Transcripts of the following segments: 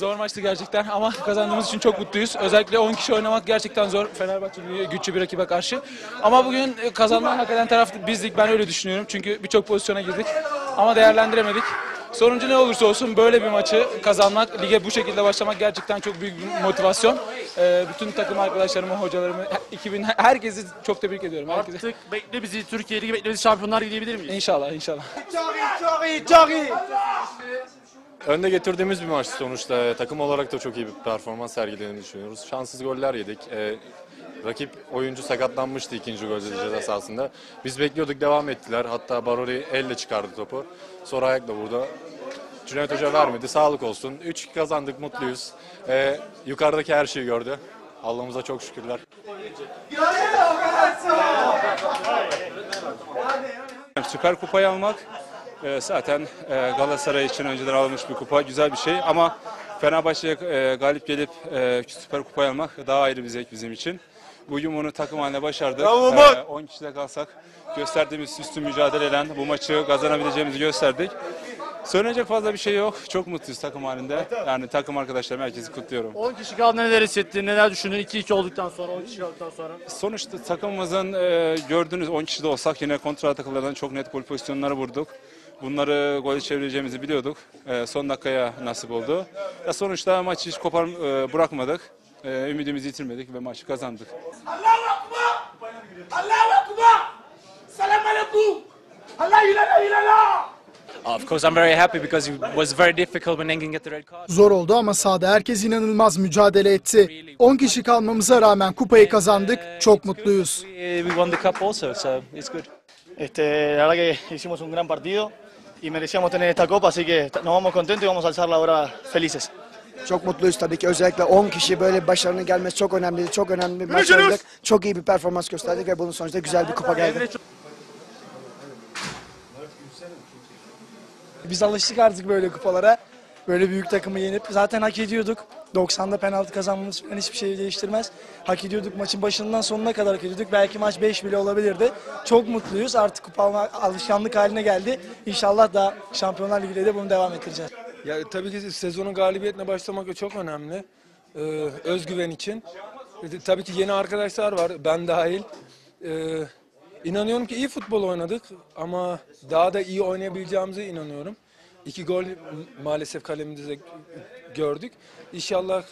maçtı gerçekten ama kazandığımız için çok mutluyuz. Özellikle 10 kişi oynamak gerçekten zor Fenerbahçe güçlü bir rakibe karşı. Ama bugün e, kazanan hak eden taraf bizdik ben öyle düşünüyorum. Çünkü birçok pozisyona girdik ama değerlendiremedik. Sonucu ne olursa olsun böyle bir maçı kazanmak, lige bu şekilde başlamak gerçekten çok büyük bir motivasyon. Ee, bütün takım arkadaşlarımı, hocalarımı, ekibin herkesi çok tebrik ediyorum. Herkese. Artık bekle bizi Türkiye Ligi bekle bizi Şampiyonlar Ligi diyebilir miyiz? İnşallah, inşallah. Önde getirdiğimiz bir maç sonuçta. Takım olarak da çok iyi bir performans sergilediğini düşünüyoruz. Şanssız goller yedik. Ee, rakip oyuncu sakatlanmıştı ikinci golde ceza sahasında. Biz bekliyorduk devam ettiler. Hatta Barori elle çıkardı topu. Sonra ayakla vurdu. Cüneyt Hoca vermedi. Sağlık olsun. 3 kazandık mutluyuz. Ee, yukarıdaki her şeyi gördü. Allah'ımıza çok şükürler. Süper Kupayı almak e, zaten e, Galatasaray için önceden alınmış bir kupa güzel bir şey ama Fenerbahçe'ye e, galip gelip e, Süper Kupayı almak daha ayrı bir zevk bizim için. Bugün bunu takım haline başardık. E, 10 kişide kalsak gösterdiğimiz üstün mücadeleyle bu maçı kazanabileceğimizi gösterdik. Söylenecek fazla bir şey yok. Çok mutluyuz takım halinde. Yani takım arkadaşlarım herkesi kutluyorum. 10 kişi kaldı neler hissettin, neler düşündün 2-2 olduktan sonra, 10 kişi kaldıktan sonra? Sonuçta takımımızın e, gördüğünüz 10 kişi de olsak yine kontra ataklardan çok net gol pozisyonları vurduk. Bunları gole çevireceğimizi biliyorduk. E, son dakikaya nasip oldu. Ya sonuçta maçı hiç kopar e, bırakmadık. E, ümidimizi yitirmedik ve maçı kazandık. Allahu Akbar! Allahu Akbar! Salam alaikum! Allah ilahe illallah! Of course, I'm very happy because it was very difficult when Engin get the red card. Zor oldu ama sahada herkes inanılmaz mücadele etti. 10 kişi kalmamıza rağmen kupayı kazandık. Çok mutluyuz. We, we won the cup also, so it's good. Este, la verdad que hicimos un gran partido y merecíamos tener esta copa, así que nos vamos contentos y vamos a alzarla ahora felices. Çok mutluyuz tabii ki. Özellikle 10 kişi böyle bir başarının gelmesi çok önemliydi. Çok önemli bir maç oynadık. Çok iyi bir performans gösterdik ve bunun sonucunda güzel bir kupa geldi. Biz alıştık artık böyle kupalara. Böyle büyük takımı yenip zaten hak ediyorduk. 90'da penaltı kazanmamız falan hiçbir şey değiştirmez. Hak ediyorduk maçın başından sonuna kadar hak ediyorduk. Belki maç 5 bile olabilirdi. Çok mutluyuz. Artık kupa alma alışkanlık haline geldi. İnşallah da Şampiyonlar Ligi'de de bunu devam ettireceğiz. Ya tabii ki sezonun galibiyetle başlamak çok önemli. Ee, özgüven için. E, Tabii ki yeni arkadaşlar var, ben dahil. Ee, inanıyorum ki iyi futbol oynadık ama daha da iyi oynayabileceğimize inanıyorum. İki gol maalesef kalemimizde gördük. İnşallah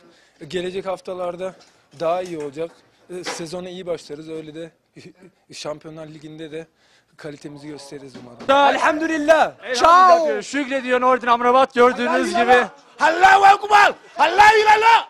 gelecek haftalarda daha iyi olacak. Ee, Sezona iyi başlarız. Öyle de Şampiyonlar Ligi'nde de kalitemizi gösteririz umarım. Elhamdülillah. Ciao. Şükrediyor Nordin Amrabat gördüğünüz gibi. Allahu Akbar! Allah ilallah!